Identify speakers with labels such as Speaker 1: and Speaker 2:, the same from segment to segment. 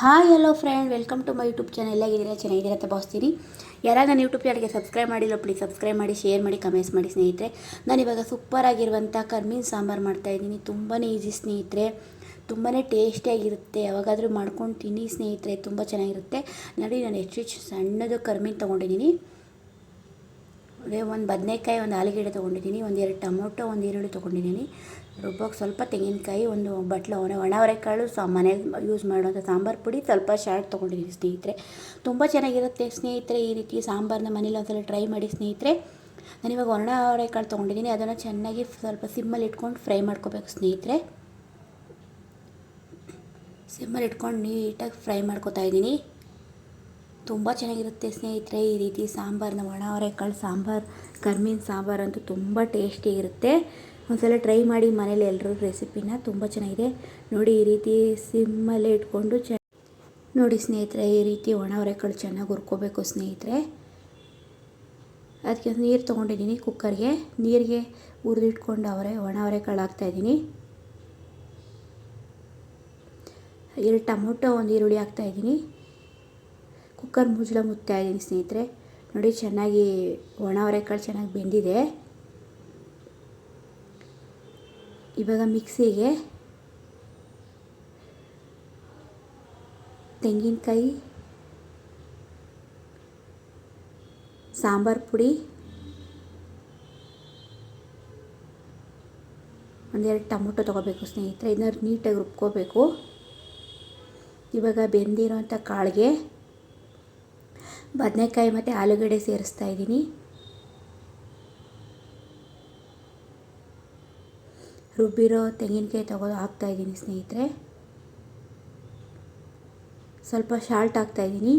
Speaker 1: Hi hello friend welcome to my YouTube channel ಎಲ್ಲಾಗಿದ್ದೀರಾ? ಚೆನ್ನಾಗಿದ್ದೀರಾ ಅಂತ ಭಾವಿಸ್ತೀನಿ. ಯಾರಾದ್ರೂ ನಾನು ಯೂಟ್ಯೂಬ್ ಚಾನಲ್ಗೆ ಸಬ್ಸ್ಕ್ರೈಬ್ ಮಾಡಿಲ್ಲ ಪ್ಲೀಸ್ ಸಬ್ಸ್ಕ್ರೈಬ್ ಮಾಡಿ ಶೇರ್ ಮಾಡಿ ಕಮೆಂಟ್ಸ್ ಮಾಡಿ ಸ್ನೇಹಿತರೆ. ನಾನು ಇವಾಗ ಸೂಪರ್ ಆಗಿರುವಂಥ ಕರ್ಮೀನ್ ಸಾಂಬಾರು ಮಾಡ್ತಾಯಿದ್ದೀನಿ ತುಂಬಾ ಈಸಿ ಸ್ನೇಹಿತರೆ. ತುಂಬಾ ಟೇಸ್ಟಿಯಾಗಿರುತ್ತೆ ಯಾವಾಗಾದರೂ ಮಾಡ್ಕೊಂಡು ತಿನ್ನಿ ಸ್ನೇಹಿತರೆ. ತುಂಬ ಚೆನ್ನಾಗಿರುತ್ತೆ. ನೋಡಿ, ನಾನು ಹೆಚ್ಚು ಹೆಚ್ಚು ಸಣ್ಣದು ಕರ್ಮೀನ್ ತೊಗೊಂಡಿದ್ದೀನಿ. ಅದೇ ಒಂದು ಬದನೆಕಾಯಿ ಒಂದು ಆಲೂಗೆಡ್ಡೆ ತೊಗೊಂಡಿದ್ದೀನಿ, ಒಂದು ಎರಡು ಟೊಮೊಟೊ, ಒಂದು ಈರುಳ್ಳಿ ತೊಗೊಂಡಿದ್ದೀನಿ. ರುಬ್ಬೋಕೆ ಸ್ವಲ್ಪ ತೆಂಗಿನಕಾಯಿ, ಒಂದು ಬಟ್ಲು ಒಣ ಒಣವರೆಕಾಳು ಸಾ ಮನೇಲಿ ಯೂಸ್ ಮಾಡುವಂಥ ಸಾಂಬಾರು ಪುಡಿ, ಸ್ವಲ್ಪ ಶಾರ್ಟ್ ತೊಗೊಂಡಿದ್ದೀನಿ ಸ್ನೇಹಿತರೆ. ತುಂಬ ಚೆನ್ನಾಗಿರುತ್ತೆ ಸ್ನೇಹಿತರೆ ಈ ರೀತಿ ಸಾಂಬಾರನ್ನ ಮನೇಲಿ ಒಂದ್ಸಲ ಟ್ರೈ ಮಾಡಿ ಸ್ನೇಹಿತರೆ. ನಾನಿವಾಗ ಒಣ ಅವರೆಕಾಳು ತೊಗೊಂಡಿದ್ದೀನಿ, ಅದನ್ನು ಚೆನ್ನಾಗಿ ಸ್ವಲ್ಪ ಸಿಮ್ಮಲ್ಲಿ ಇಟ್ಕೊಂಡು ಫ್ರೈ ಮಾಡ್ಕೋಬೇಕು ಸ್ನೇಹಿತರೆ. ಸಿಮ್ಮಲ್ಲಿ ಇಟ್ಕೊಂಡು ನೀಟಾಗಿ ಫ್ರೈ ಮಾಡ್ಕೋತಾ ಇದ್ದೀನಿ. ತುಂಬ ಚೆನ್ನಾಗಿರುತ್ತೆ ಸ್ನೇಹಿತರೆ, ಈ ರೀತಿ ಸಾಂಬಾರನ್ನ ಒಣ ಅವರೆಕಾಳು ಸಾಂಬಾರು, ಕರ್ಮೀನ್ ಸಾಂಬಾರು ಅಂತೂ ತುಂಬ ಟೇಸ್ಟಿಯಾಗಿರುತ್ತೆ ಒಂದ್ಸಲ ಟ್ರೈ ಮಾಡಿ ಮನೇಲಿ ಎಲ್ಲರೂ ರೆಸಿಪಿನ ತುಂಬ ಚೆನ್ನಾಗಿದೆ. ನೋಡಿ, ಈ ರೀತಿ ಸಿಮ್ಮಲ್ಲೇ ಇಟ್ಕೊಂಡು ಚ, ನೋಡಿ ಸ್ನೇಹಿತರೆ, ಈ ರೀತಿ ಒಣ ಅವರೆಕಾಳು ಚೆನ್ನಾಗಿ ಹುರ್ಕೋಬೇಕು ಸ್ನೇಹಿತರೆ. ಅದಕ್ಕೆ ನೀರು ತೊಗೊಂಡಿದ್ದೀನಿ ಕುಕ್ಕರ್ಗೆ. ನೀರಿಗೆ ಹುರಿದಿಟ್ಕೊಂಡು ಅವರೆ ಒಣ ಅವರೆಕಾಳು ಹಾಕ್ತಾಯಿದ್ದೀನಿ. ಎರಡು ಟೊಮೊಟೊ, ಒಂದು ಈರುಳ್ಳಿ ಹಾಕ್ತಾಯಿದ್ದೀನಿ. ಕುಕ್ಕರ್ ಮುಚ್ಚಳ ಮುತ್ತಾ ಇದ್ದೀನಿ ಸ್ನೇಹಿತರೆ. ನೋಡಿ, ಚೆನ್ನಾಗಿ ಒಣ ಅವರೆಕಾಳು ಚೆನ್ನಾಗಿ ಬೆಂದಿದೆ. ಇವಾಗ ಮಿಕ್ಸಿಗೆ ತೆಂಗಿನಕಾಯಿ, ಸಾಂಬಾರು ಪುಡಿ, ಒಂದೆರಡು ಟೊಮೊಟೊ ತೊಗೋಬೇಕು ಸ್ನೇಹಿತರೆ. ಇದನ್ನ ನೀಟಾಗಿ ರುಬ್ಕೋಬೇಕು. ಇವಾಗ ಬೆಂದಿರೋಂಥ ಕಾಳಿಗೆ ಬದನೆಕಾಯಿ ಮತ್ತು ಆಲೂಗಡ್ಡೆ ಸೇರಿಸ್ತಾ ಇದ್ದೀನಿ. ರುಬ್ಬಿರೋ ತೆಂಗಿನಕಾಯಿ ತಗೋ ಹಾಕ್ತಾಯಿದ್ದೀನಿ ಸ್ನೇಹಿತರೆ. ಸ್ವಲ್ಪ ಶಾಲ್ಟ್ ಹಾಕ್ತಾಯಿದ್ದೀನಿ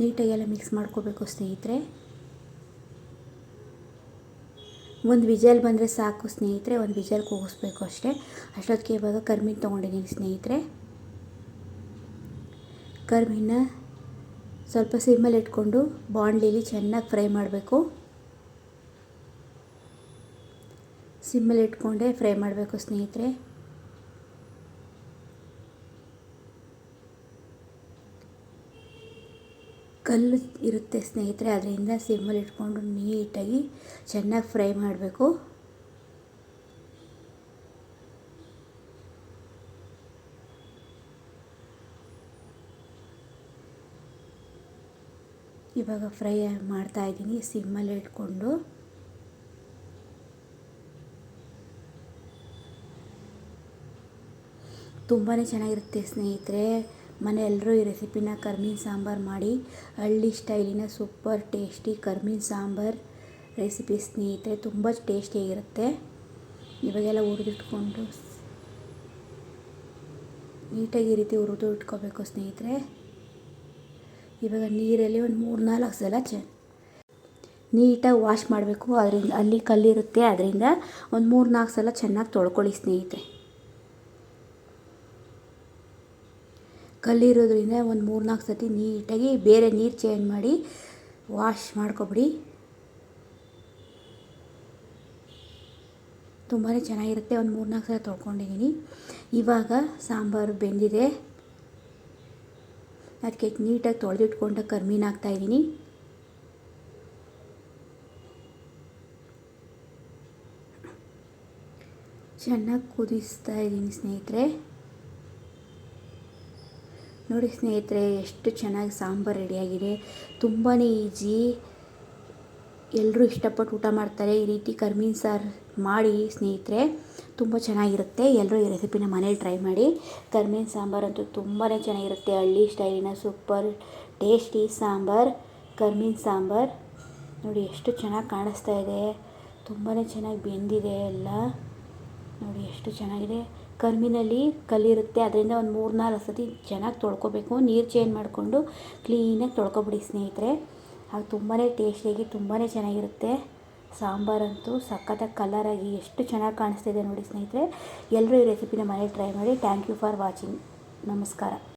Speaker 1: ನೀಟಾಗೆಲ್ಲ ಮಿಕ್ಸ್ ಮಾಡ್ಕೋಬೇಕು ಸ್ನೇಹಿತರೆ. ಒಂದು ವಿಜಲ್ ಬಂದರೆ ಸಾಕು ಸ್ನೇಹಿತರೆ, ಒಂದು ವಿಜಲ್ ಕೂಗಿಸ್ಬೇಕು ಅಷ್ಟೇ. ಅಷ್ಟೊತ್ತಿಗೆ ಇವಾಗ ಕರ್ಮಿನ ತೊಗೊಂಡಿದ್ದೀನಿ ಸ್ನೇಹಿತರೆ. ಕರ್ಮೀನ ಸ್ವಲ್ಪ ಸಿಮ್ಮಲ್ಲಿ ಇಟ್ಕೊಂಡು ಬಾಣಲಿಲಿ ಚೆನ್ನಾಗಿ ಫ್ರೈ ಮಾಡಬೇಕು. ಸಿಮ್ಮಲ್ಲಿ ಇಟ್ಕೊಂಡೆ ಫ್ರೈ ಮಾಡಬೇಕು ಸ್ನೇಹಿತರೆ. ಕಲ್ಲು ಇರುತ್ತೆ ಸ್ನೇಹಿತರೆ, ಅದರಿಂದ ಸಿಮ್ಮಲ್ಲಿ ಇಟ್ಕೊಂಡು ನೀಟಾಗಿ ಚೆನ್ನಾಗಿ ಫ್ರೈ ಮಾಡಬೇಕು. ಇವಾಗ ಫ್ರೈ ಮಾಡ್ತಾಯಿದ್ದೀನಿ ಸಿಮ್ಮಲ್ಲಿ ಇಟ್ಕೊಂಡು. ತುಂಬಾ ಚೆನ್ನಾಗಿರುತ್ತೆ ಸ್ನೇಹಿತರೆ ಮನೆಯೆಲ್ಲರೂ ಈ ರೆಸಿಪಿನ ಕರ್ಮೀನ್ ಸಾಂಬಾರು ಮಾಡಿ. ಹಳ್ಳಿ ಸ್ಟೈಲಿನ ಸೂಪರ್ ಟೇಸ್ಟಿ ಕರ್ಮೀನ್ ಸಾಂಬಾರು ರೆಸಿಪಿ ಸ್ನೇಹಿತರೆ, ತುಂಬ ಟೇಸ್ಟಿಯಾಗಿರುತ್ತೆ ಇವಾಗೆಲ್ಲ ಹುರಿದಿಟ್ಕೊಂಡು, ನೀಟಾಗಿ ಈ ರೀತಿ ಹುರಿದು ಇಟ್ಕೋಬೇಕು ಸ್ನೇಹಿತರೆ. ಇವಾಗ ನೀರಲ್ಲಿ ಒಂದು ಮೂರು ನಾಲ್ಕು ಸಲ ಚ, ನೀಟಾಗಿ ವಾಶ್ ಮಾಡಬೇಕು. ಅದರಿಂದ ಅಲ್ಲಿ ಕಲ್ಲಿರುತ್ತೆ. ಅದರಿಂದ ಒಂದು ಮೂರು ನಾಲ್ಕು ಸಲ ಚೆನ್ನಾಗಿ ತೊಳ್ಕೊಳ್ಳಿ ಸ್ನೇಹಿತೆ ಕಲ್ಲಿರೋದ್ರಿಂದ ಒಂದು ಮೂರು ನಾಲ್ಕು ಸತಿ ನೀಟಾಗಿ ಬೇರೆ ನೀರು ಚೇಂಜ್ ಮಾಡಿ ವಾಶ್ ಮಾಡ್ಕೊಬಿಡಿ. ತುಂಬಾ ಚೆನ್ನಾಗಿರುತ್ತೆ. ಒಂದು ಮೂರು ನಾಲ್ಕು ಸಲ ತೊಳ್ಕೊಂಡಿದ್ದೀನಿ. ಇವಾಗ ಸಾಂಬಾರು ಬೆಂದಿದೆ. ಅದಕ್ಕೆ ನೀಟಾಗಿ ತೊಳೆದಿಟ್ಕೊಂಡ ಕರ್ಮೀನ ಹಾಕ್ತಾಯಿದ್ದೀನಿ ಚೆನ್ನಾಗಿ ಕುದಿಸ್ತಾ ಇದ್ದೀನಿ ಸ್ನೇಹಿತರೆ. ನೋಡಿ ಸ್ನೇಹಿತರೆ, ಎಷ್ಟು ಚೆನ್ನಾಗಿ ಸಾಂಬಾರು ರೆಡಿಯಾಗಿದೆ. ತುಂಬಾ ಈಜಿ ಎಲ್ಲರೂ ಇಷ್ಟಪಟ್ಟು ಊಟ ಮಾಡ್ತಾರೆ. ಈ ರೀತಿ ಕರ್ಮೀನ್ ಸಾರು ಮಾಡಿ ಸ್ನೇಹಿತರೆ, ತುಂಬ ಚೆನ್ನಾಗಿರುತ್ತೆ. ಎಲ್ಲರೂ ಈ ರೆಸಿಪಿನ ಮನೇಲಿ ಟ್ರೈ ಮಾಡಿ. ಕರ್ಮೀನ್ ಸಾಂಬಾರ್ ಅಂತೂ ತುಂಬಾ ಚೆನ್ನಾಗಿರುತ್ತೆ. ಹಳ್ಳಿ ಸ್ಟೈಲಿನ ಸೂಪರ್ ಟೇಸ್ಟಿ ಸಾಂಬಾರು, ಕರ್ಮೀನ್ ಸಾಂಬಾರು. ನೋಡಿ, ಎಷ್ಟು ಚೆನ್ನಾಗಿ ಕಾಣಿಸ್ತಾ ಇದೆ. ತುಂಬಾ ಚೆನ್ನಾಗಿ ಬೆಂದಿದೆ ಎಲ್ಲ. ನೋಡಿ, ಎಷ್ಟು ಚೆನ್ನಾಗಿದೆ. ಕರ್ಮಿನಲ್ಲಿ ಕಲ್ಲಿರುತ್ತೆ. ಅದರಿಂದ ಒಂದು ಮೂರು ನಾಲ್ಕು ಸತಿ ಚೆನ್ನಾಗಿ ತೊಳ್ಕೊಬೇಕು. ನೀರು ಚೇಂಜ್ ಮಾಡಿಕೊಂಡು ಕ್ಲೀನಾಗಿ ತೊಳ್ಕೊಬಿಡಿ ಸ್ನೇಹಿತರೆ. ಆಗ ತುಂಬಾ ಟೇಸ್ಟಿಯಾಗಿ ತುಂಬಾ ಚೆನ್ನಾಗಿರುತ್ತೆ. ಸಾಂಬಾರಂತೂ ಸಖತ್ತಾಗಿ ಕಲರಾಗಿ ಎಷ್ಟು ಚೆನ್ನಾಗಿ ಕಾಣಿಸ್ತಿದೆ ನೋಡಿ ಸ್ನೇಹಿತರೆ. ಎಲ್ಲರೂ ಈ ರೆಸಿಪಿನ ಮನೇಲಿ ಟ್ರೈ ಮಾಡಿ. ಥ್ಯಾಂಕ್ ಯು ಫಾರ್ ವಾಚಿಂಗ್ ನಮಸ್ಕಾರ.